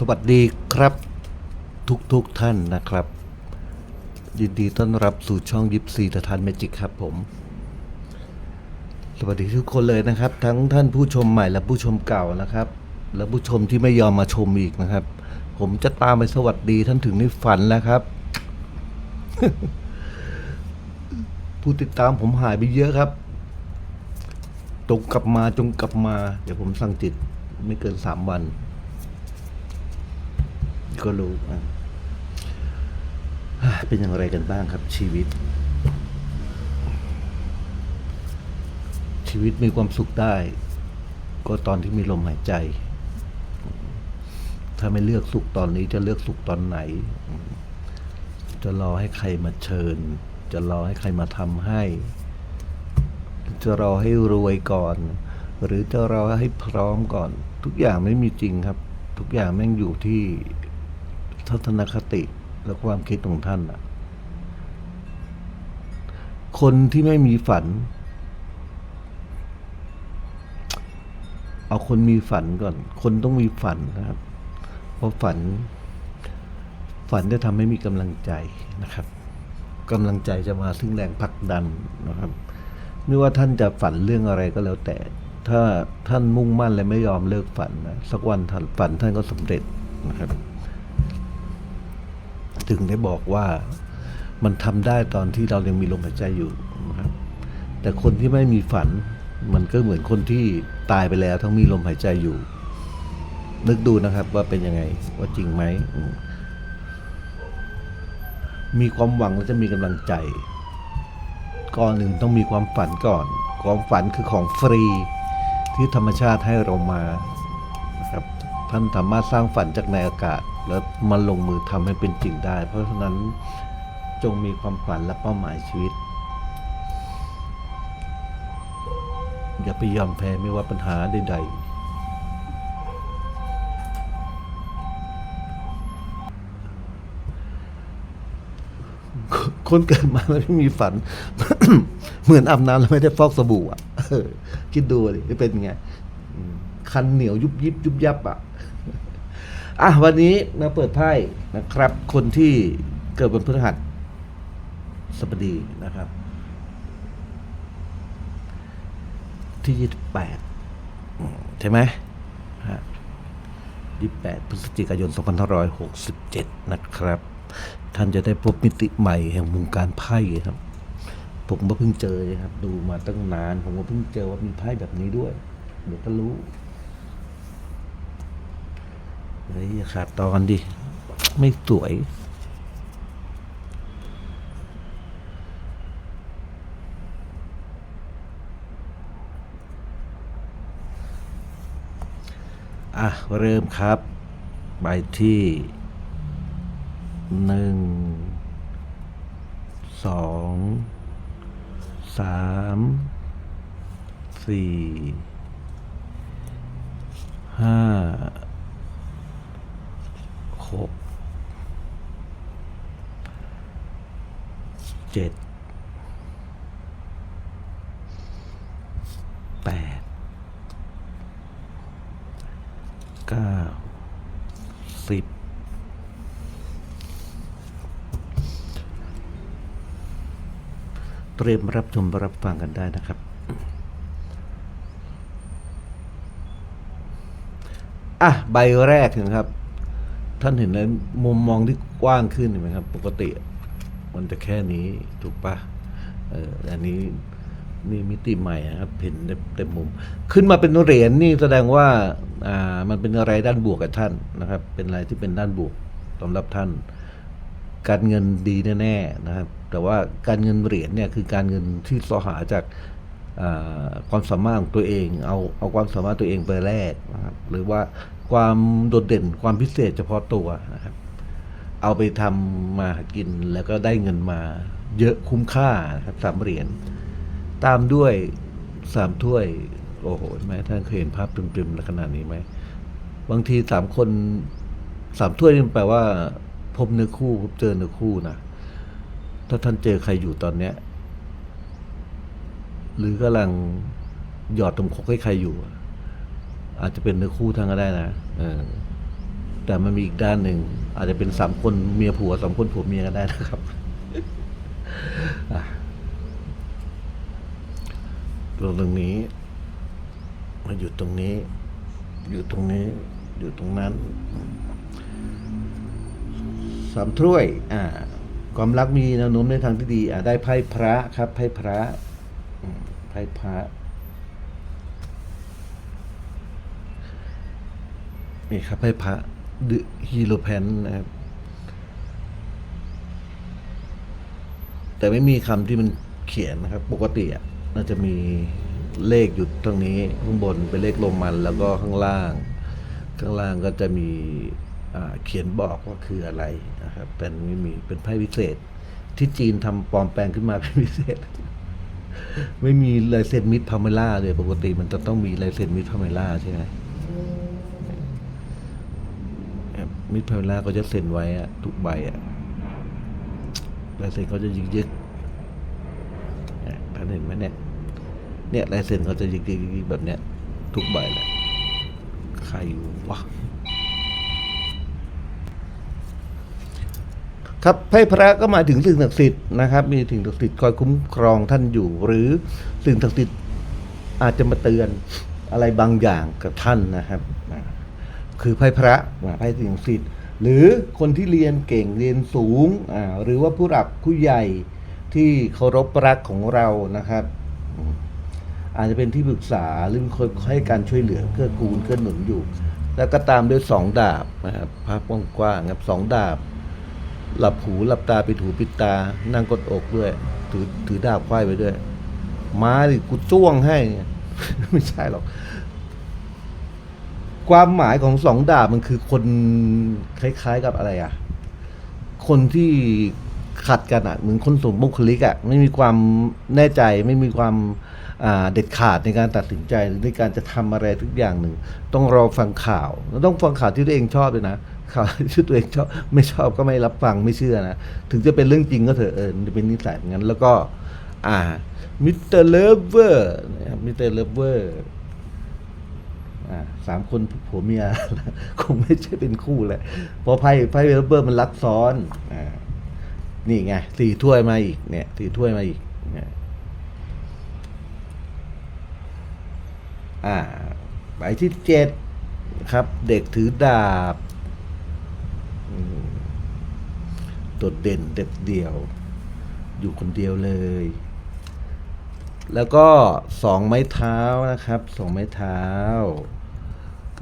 สวัสดีครับทุกทุกๆท่านนะครับ ยินดีต้อนรับสู่ช่องยิปซีตะทันเมจิกครับผม สวัสดีทุกคนเลยนะครับ ทั้งท่านผู้ชมใหม่และผู้ชมเก่านะครับ และผู้ชมที่ไม่ยอมมาชมอีกนะครับ ผมจะตามไปสวัสดีท่านถึงในฝันแล้วครับ ผู้ติดตามผมหายไปเยอะครับ จงกลับมาจงกลับมา เดี๋ยวผมสั่งจิตไม่เกินสามวัน ก็รู้อะเป็นอย่างไรกันบ้างครับ ชีวิต ชีวิตมีความสุขได้ ก็ตอนที่มีลมหายใจ ถ้าไม่เลือกสุขตอนนี้จะเลือกสุขตอนไหน จะรอให้ใครมาเชิญ จะรอให้ใครมาทำให้ จะรอให้รวยก่อน หรือจะรอให้พร้อมก่อน ทุกอย่างไม่มีจริงครับ ทุกอย่างแม่งอยู่ที่ ทัศนคติและความคิดของท่านอะคนที่ไม่มีฝัน เอาคนมีฝันก่อน คนต้องมีฝันนะครับ เพราะฝัน ฝันจะทำให้มีกำลังใจนะครับกำลังใจจะมาซึ่งแรงผลักดันนะครับ ไม่ว่าท่านจะฝันเรื่องอะไรก็แล้วแต่ ถ้าท่านมุ่งมั่นและไม่ยอมเลิกฝันนะสักวันท่านฝันท่านก็สำเร็จนะครับ ถึงได้บอกว่ามันทำได้ตอนที่เรายังมีลมหายใจอยู่นะครับ แต่คนที่ไม่มีฝัน มันก็เหมือนคนที่ตายไปแล้วทั้งมีลมหายใจอยู่ นึกดูนะครับว่าเป็นยังไงว่าจริงไหม มีความหวังแล้วจะมีกำลังใจ ก่อนหนึ่งต้องมีความฝันก่อน ความฝันคือของฟรีที่ธรรมชาติให้เรามานะครับ ท่านสามารถสร้างฝันจากในอากาศ แล้วมาลงมือทำให้เป็นจริงได้ เพราะฉะนั้นจงมีความฝันและเป้าหมายชีวิต อย่าไปยอมแพ้ไม่ว่าปัญหาใดๆ คนเกิดมาแล้วไม่มีฝัน เหมือนอาบน้ำแล้วไม่ได้ฟอกสบู่อะคิดดูดิจะเป็นไง คันเหนียวยุบยิบยุบยับอะ อะวันนี้มาเปิดไพ่นะครับ คนที่เกิดวันพฤหัสสบดีนะครับ ที่ยี่สิบแปดใช่ไหมฮะยี่สิบแปดพฤศจิกายนสองพันห้าร้อยหกสิบเจ็ดนะครับ ท่านจะได้พบมิติใหม่แห่งวงการไพ่ครับ ผมก็เพิ่งเจอครับ ดูมาตั้งนาน ผมก็เพิ่งเจอว่ามีไพ่แบบนี้ด้วย เดี๋ยวก็รู้ เฮ้ยอย่าขาดตอนดิ ไม่สวยอะ เริ่มครับ ไปที่หนึ่งสองสามสี่ห้า หกเจ็ดแปดเก้าสิบเตรียมรับชมรับฟังกันได้นะครับ อะ ใบแรกนะครับ ท่านเห็นแล้วมุมมองที่กว้างขึ้นเห็นไหมครับ ปกติมันจะแค่นี้ถูกปะเอออันนี้นี่มิติใหม่นะครับเห็นเต็มมุม ขึ้นมาเป็นเหรียญนี่แสดงว่าอ่ามันเป็นอะไรด้านบวกกับท่านนะครับ เป็นอะไรที่เป็นด้านบวกสำหรับท่าน การเงินดีแน่ๆนะครับ แต่ว่าการเงินเหรียญเนี่ยคือการเงินที่สอหาจากความสามารถของตัวเอง เอาเอาความสามารถตัวเองไปแลกนะครับหรือว่า ความโดดเด่นความพิเศษเฉพาะตัวนะครับ เอาไปทำมาหากินแล้วก็ได้เงินมาเยอะคุ้มค่านะครับสามเหรียญตามด้วยสามถ้วย โอ้โหเห็นไหมท่านเคยเห็นภาพปริมๆขนาดนี้ไหมบางทีสามคนสามถ้วยนี่แปลว่า พบเนื้อคู่พบเจอเนื้อคู่นะถ้าท่านเจอใครอยู่ตอนเนี้ย หรือกำลังหยอดตมคกให้ใครอยู่ อาจจะเป็นเนื้อคู่ท่านก็ได้นะ แต่มันมีอีกด้านหนึ่ง อาจจะเป็นสามคนเมียผัวสามคนผัวเมียก็ได้นะครับตรงตรงนี้มาอยู่ตรงนี้ อยู่ตรงนี้ อยู่ตรงนั้นสามถ้วย อ่า ความรักมีแนวโน้มในทางที่ดี อ่าได้ไพ่พระครับ ไพ่พระไพ่พระ นี่ครับไพ่พระดฮีโรแพนนะครับ แต่ไม่มีคำที่มันเขียนนะครับ ปกติอะน่าจะมีเลขอยู่ตรงนี้ข้างบนเป็นเลขโรมันแล้วก็ข้างล่าง ข้างล่างก็จะมีเขียนบอกว่าคืออะไรนะครับแต่ไม่มีเป็นไพ่พิเศษ ที่จีนทำปลอมแปลงขึ้นมาเป็นพิเศษ ไม่มีลายเซ็นมิดพาเมล่าเลยปกติมันจะต้องมีลายเซ็นมิดพาเมล่าใช่ไหมครับ มิดพาเมล่าก็จะเซ็นไว้อะทุกใบอะลายเซ็นเขาจะยิกยิกๆเนี่ยท่านเห็นไหมเนี่ย เนี่ยลายเซ็นเขาจะยิกยิกยิกแบบเนี้ย ทุกใบแหละใครวะครับไพ่พระก็หมายถึงสิ่งศักดิ์สิทธิ์นะครับ มีสิ่งศักดิ์สิทธิ์คอยคุ้มครองท่านอยู่ หรือสิ่งศักดิ์สิทธิ์อาจจะมาเตือนอะไรบางอย่างกับท่านนะครับ คือไพ่พระไพ่สิ่งศักดิ์สิทธิ์หรือคนที่เรียนเก่งเรียนสูงอ่าหรือว่าผู้หลักผู้ใหญ่ที่เคารพรักของเรานะครับ อาจจะเป็นที่ปรึกษาหรือคนให้การช่วยเหลือเกื้อกูลเกื้อหนุนอยู่ แล้วก็ตามด้วยสองดาบนะครับภาพกว้างๆครับสองดาบ หลับหูหลับตาปิดหูปิดตา นั่งกดอกด้วย ถือถือดาบควายไปด้วยมาดิกูจ้วงให้ ไม่ใช่หรอก ความหมายของสองดาบมันคือคนคล้ายๆกับอะไรอะ คนที่ขัดกันอะเหมือนคนสมบุคลิกอะไม่มีความแน่ใจไม่มีความเด็ดขาดในการตัดสินใจหรือในการจะทำอะไรทุกอย่างหนึ่ง ต้องรอฟังข่าวแล้วต้องฟังข่าวที่ตัวเองชอบเลยนะข่าวที่ตัวเองชอบไม่ชอบก็ไม่รับฟังไม่เชื่อนะถึงจะเป็นเรื่องจริงก็เถอะเออจะเป็นนิสัยอย่างนั้นแล้วก็ อ่ามิสเตอร์เลเวอร์มิสเตอร์เลเวอร์ สามคนผัวเมีย คงไม่ใช่เป็นคู่แหละเพราะไพ่ไพ่เวลเบอร์มันรักซ้อนอนี่ไงสี่ถ้วยมาอีกเนี่ยสี่ถ้วยมาอีกเนี่ยอ่าใบที่เจ็ดครับ เด็กถือดาบโดดเด่นเด็ดเดี่ยว อยู่คนเดียวเลย แล้วก็สองไม้เท้านะครับสองไม้เท้า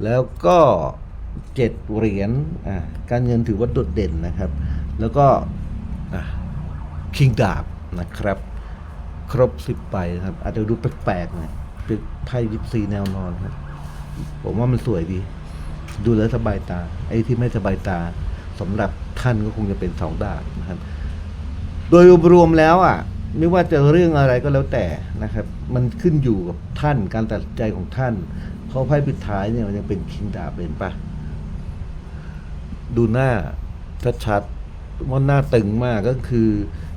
แล้วก็เจ็ดเหรียญการเงินถือว่าโดดเด่นนะครับ แล้วก็คิงดาบนะครับ ครบสิบใบนะครับ อาจจะดูแปลกๆหน่อยเป็นไพ่ยิปซีแนวนอนครับ ผมว่ามันสวยดี ดูแล้วสบายตา ไอ้ที่ไม่สบายตาสำหรับท่านก็คงจะเป็นสองดาบนะครับ โดยรวมๆแล้วอะไม่ว่าจะเรื่องอะไรก็แล้วแต่นะครับ มันขึ้นอยู่กับท่านการตัดใจของท่าน เพราไพ่ปิดท้ายเนี่ยมันยังเป็นคิงดาบเป็นปะดูหน้าชัดๆว่าหน้าตึงมากก็คือ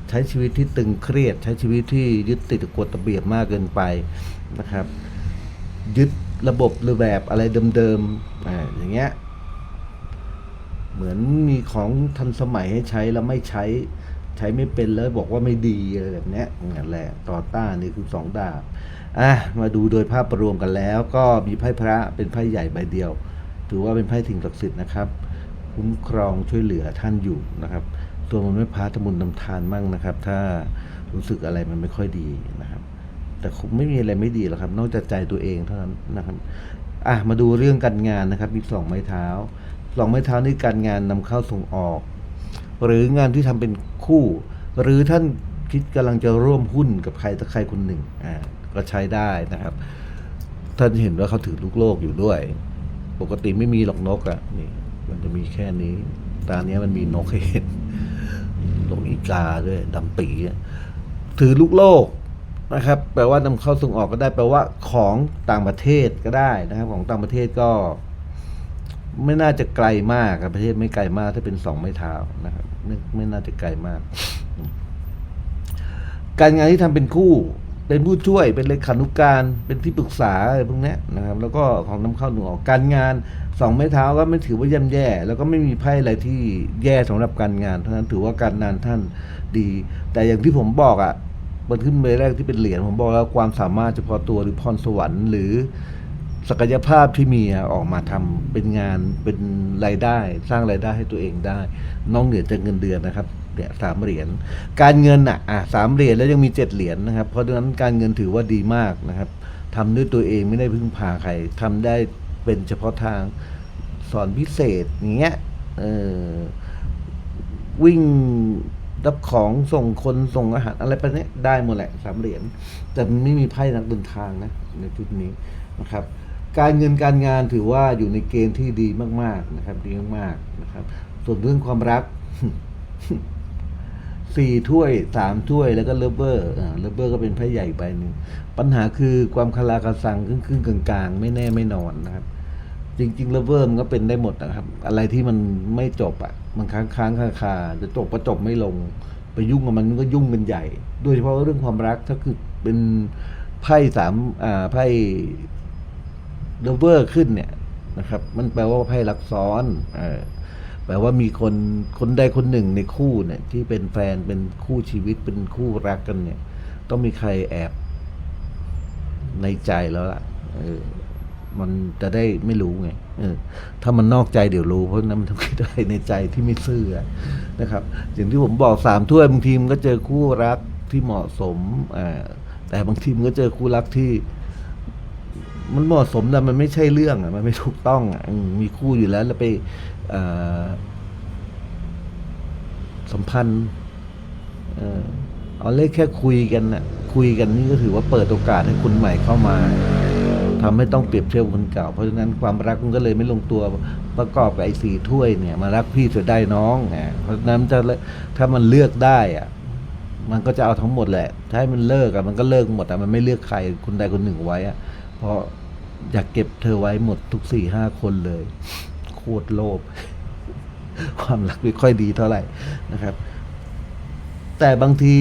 ใช้ชีวิตที่ตึงเครียด ใช้ชีวิตที่ยึดติดกับกฎระเบียบมากเกินไปนะครับ ยึดระบบหรือแบบอะไรเดิมๆอ่าอย่างเงี้ยเหมือนมีของทันสมัยให้ใช้แล้วไม่ใช้ใช้ไม่เป็นแล้วบอกว่าไม่ดีอะไรแบบเนี้ยนั่นแหละต่อต้านนี่คือสองดาบ อะมาดูโดยภาพรวมกันแล้ว ก็มีไพ่พระเป็นไพ่ใหญ่ใบเดียว ถือว่าเป็นไพ่ถิ่งศักดิ์สิทธิ์นะครับคุ้มครองช่วยเหลือท่านอยู่นะครับตัวมันไม่พาทำบุญนำทานมั่งนะครับ ถ้ารู้สึกอะไรมันไม่ค่อยดีนะครับ แต่คงไม่มีอะไรไม่ดีหรอกครับ นอกจากใจตัวเองเท่านั้นนะครับอะมาดูเรื่องการงานนะครับ มีสองไม้เท้าสองไม้เท้านี่การงานนำเข้าส่งออก หรืองานที่ทำเป็นคู่ หรือท่านคิดกำลังจะร่วมหุ้นกับใครสักใครคนหนึ่งอ่า ก็ใช้ได้นะครับ ท่านเห็นว่าเขาถือลูกโลกอยู่ด้วย ปกติไม่มีหรอกนกอะ่ะนี่ มันจะมีแค่นี้ ตาเนี้ยมันมีนกให้เห็นนกอีกาด้วยดำปีอะถือลูกโลกนะครับ แปลว่านำเข้าส่งออกก็ได้ แปลว่าของต่างประเทศก็ได้นะครับ ของต่างประเทศก็ ไม่น่าจะไกลมากครับประเทศไม่ไกลมากถ้าเป็นสองไม้เท้านะครับไม่ไม่น่าจะไกลมาก การงานที่ทำเป็นคู่ เป็นผู้ช่วยเป็นเลขานุการเป็นที่ปรึกษาอะไรพวกนี้นะครับ แล้วก็ของนำเข้าหนึ่งออกการงานสองไม้เท้าก็ไม่ถือว่าย่ำแย่ แล้วก็ไม่มีไพ่อะไรที่แย่สำหรับการงานเท่าะนั้นถือว่าการงานท่านดี แต่อย่างที่ผมบอกอะ่ะมันขึ้นใบแรกที่เป็นเหรียญผมบอกแล้วความสามารถเฉพาะตัวหรือพรสวรรค์หรือศักยภาพที่มีออกมาทำเป็นงานเป็นรายได้ สร้างรายได้ให้ตัวเองได้ น้อกเหนือจากเงินเดือนนะครับ เนี่ยสามเหรียญการเงินอะอะสามเหรียญแล้วยังมีเจ็ดเหรียญนะครับ เพราะฉะนั้นการเงินถือว่าดีมากนะครับทำด้วยตัวเองไม่ได้พึ่งพาใครทำได้เป็นเฉพาะทางสอนพิเศษอย่างเงี้ยเออวิ่งรับของส่งคนส่งอาหารอะไรไปเนี้ยได้หมดแหละสามเหรียญแต่ไม่มีไพ่นักเดินทางนะในชุดนี้นะครับ การเงินการงานถือว่าอยู่ในเกณฑ์ที่ดีมากๆนะครับ ดีมากๆนะครับ ส่วนเรื่องความรัก สี่ถ้วยสามถ้วย แล้วก็เลเวอร์เลเวอร์ก็เป็นไพ่ใหญ่ใบหนึ่งปัญหาคือความคาราคาซังครึ่งๆกลางๆ ไม่แน่ไม่นอนนะครับ จริงๆเลเวอร์มันก็เป็นได้หมดนะครับ อะไรที่มันไม่จบอะมันค้างค้างคาคาจะจบก็จบไม่ลง ไปยุ่งกับมันมันก็ยุ่งกันใหญ่ โดยเฉพาะเรื่องความรักถ้าคือเป็นไพ่สามอ่าไพ่เลเวอร์ขึ้นเนี่ยนะครับ มันแปลว่าไพ่รักซ้อนเออ แปลว่ามีคนคนใดคนหนึ่งในคู่เนี่ยที่เป็นแฟนเป็นคู่ชีวิตเป็นคู่รักกันเนี่ย ต้องมีใครแอบในใจแล้วล่ะเออมันจะได้ไม่รู้ไง เออ ถ้ามันนอกใจเดี๋ยวรู้ เพราะนั้นมันต้องคิดอะไรในใจที่ไม่ซื่อนะครับ อย่างที่ผมบอกสามถ้วยบางทีมันก็เจอคู่รักที่เหมาะสมอ่าแต่บางทีมันก็เจอคู่รักที่ มันเหมาะสมแต่มันไม่ใช่เรื่องอะ มันไม่ถูกต้องอะมีคู่อยู่แล้วแล้วไป สัมพันธ์เอาเลขแค่คุยกันน่ะคุยกันนี่ก็ถือว่าเปิดโอกาสให้คนใหม่เข้ามาทำให้ต้องเปรียบเทียบคนเก่า เพราะฉะนั้นความรักมันก็เลยไม่ลงตัวประกอบกับไอ้สี่ถ้วยเนี่ย มารักพี่จะได้น้องอะเพราะฉะนั้นจะถ้ามันเลือกได้อะ มันก็จะเอาทั้งหมดแหละถ้าให้มันเลิกอะมันก็เลิกหมดอะมันไม่เลือกใครคนใดคนหนึ่งไว้อะเพราะอยากเก็บเธอไว้หมดทุกสี่ห้าคนเลย ตรโลภความรักไม่ค่อยดีเท่าไหร่นะครับ แต่บางที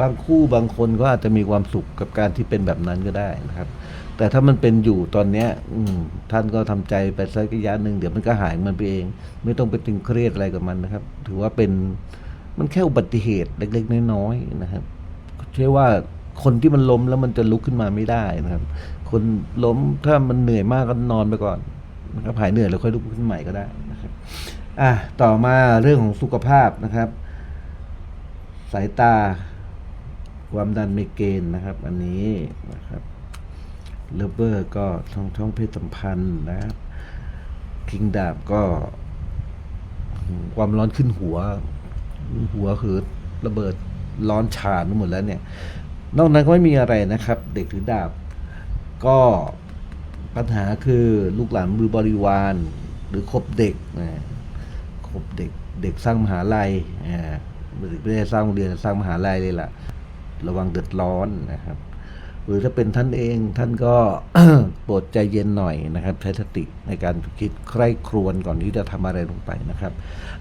บางคู่บางคนก็อาจจะมีความสุขกับการที่เป็นแบบนั้นก็ได้นะครับ แต่ถ้ามันเป็นอยู่ตอนเนี้ย อืท่านก็ทำใจไปสักระยะหนึ่งเดี๋ยวมันก็หายมันไปเอง ไม่ต้องไปตึงเครียดอะไรกับมันนะครับ ถือว่าเป็นมันแค่อุบัติเหตุเล็กๆน้อยๆนะครับเชื่อว่าคนที่มันล้มแล้วมันจะลุกขึ้นมาไม่ได้นะครับ คนล้มถ้ามันเหนื่อยมากก็นอนไปก่อน นะครับหายเหนื่อยแล้วค่อยลุกขึ้นใหม่ก็ได้นะครับอะต่อมาเรื่องของสุขภาพนะครับ สายตาความดันไมเกรนนะครับ อันนี้นะครับเลเวอร์ก็ช่องช่องเพศสัมพันธ์นะครับคิงดาบก็ความร้อนขึ้นหัว หัวคือระเบิดร้อนฉานหมดแล้วเนี่ย นอกนั้นก็ไม่มีอะไรนะครับ เด็กถือดาบก็ ปัญหาคือลูกหลานมือบริวาร หรือคบเด็กนะคบเด็กเด็กสร้างมหาลัยอ่าไม่ได้สร้างโรงเรียนสร้างมหาลัยเลยล่ะ ระวังเดือดร้อนนะครับ หรือถ้าเป็นท่านเองท่านก็โปรดใจเย็นหน่อยนะครับ ใช้สติในการคิดใคร่ครวญก่อนที่จะทำอะไรลงไปนะครับ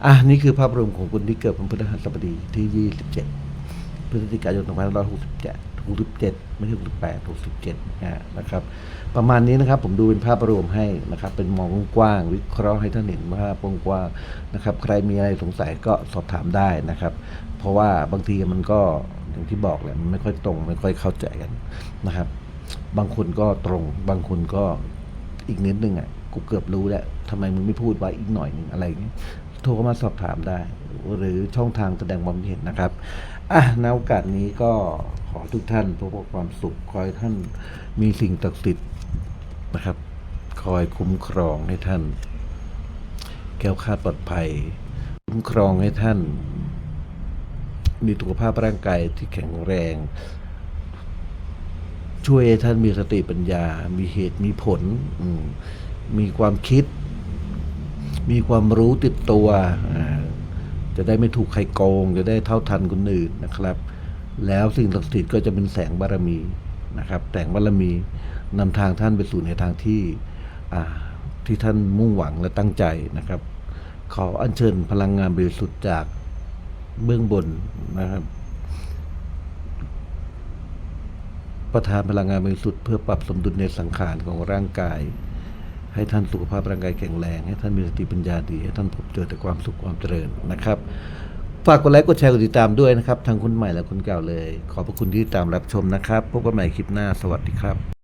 อะนี่คือภาพรวมของคนที่เกิดวันพฤหัสบดีที่ 27 พฤศจิกายน 2567 67 ไม่ใช่68 67นะครับ ประมาณนี้นะครับผมดูเป็นภาพรวมให้นะครับ เป็นมองกว้างวิเคราะห์ให้ท่านเห็นภาพกว้างนะครับ ใครมีอะไรสงสัยก็สอบถามได้นะครับ เพราะว่าบางทีมันก็อย่างที่บอกแหละมันไม่ค่อยตรงไม่ค่อยเข้าใจกันนะครับ บางคนก็ตรง บางคนก็อีกนิดนึงอะกูเกือบรู้แล้วทำไมมึงไม่พูดไว้อีกหน่อยหนึงอะไรอย่างเงี้ยโทรมาสอบถามได้ หรือช่องทางแสดงความเห็นนะครับ อะในโอกาสนี้ก็ขอทุกท่านพบกับความสุขขอให้ท่านมีสิ่งศักดิ์สิทธิ์นะครับ คอยคุ้มครองให้ท่าน แก้วคาดปลอดภัย คุ้มครองให้ท่าน มีสุขภาพร่างกายที่แข็งแรง ช่วยให้ท่านมีสติปัญญา มีเหตุมีผลมมีความคิด มีความรู้ติดตัวอ่า จะได้ไม่ถูกใครโกง จะได้เท่าทันคนอื่นนะครับ แล้วสิ่งศักดิ์สิทธิ์ก็จะเป็นแสงบารมีนะครับ แสงบารมีนำทางท่านไปสู่ในทางที่ที่ท่านมุ่งหวังและตั้งใจนะครับ ขออัญเชิญพลังงานบริสุทธิ์จากเบื้องบนนะครับประทานพลังงานบริสุทธิ์เพื่อปรับสมดุลในสังขารของร่างกาย ให้ท่านสุขภาพร่างกายแข็งแรง ให้ท่านมีสติปัญญาดี ให้ท่านพบเจอแต่ความสุขความเจริญนะครับ ฝากกดไลค์กดแชร์กดติดตามด้วยนะครับ ทั้งคนใหม่และคนเก่าเลย ขอบพระคุณที่ติดตามรับชมนะครับ พบกันใหม่คลิปหน้าสวัสดีครับ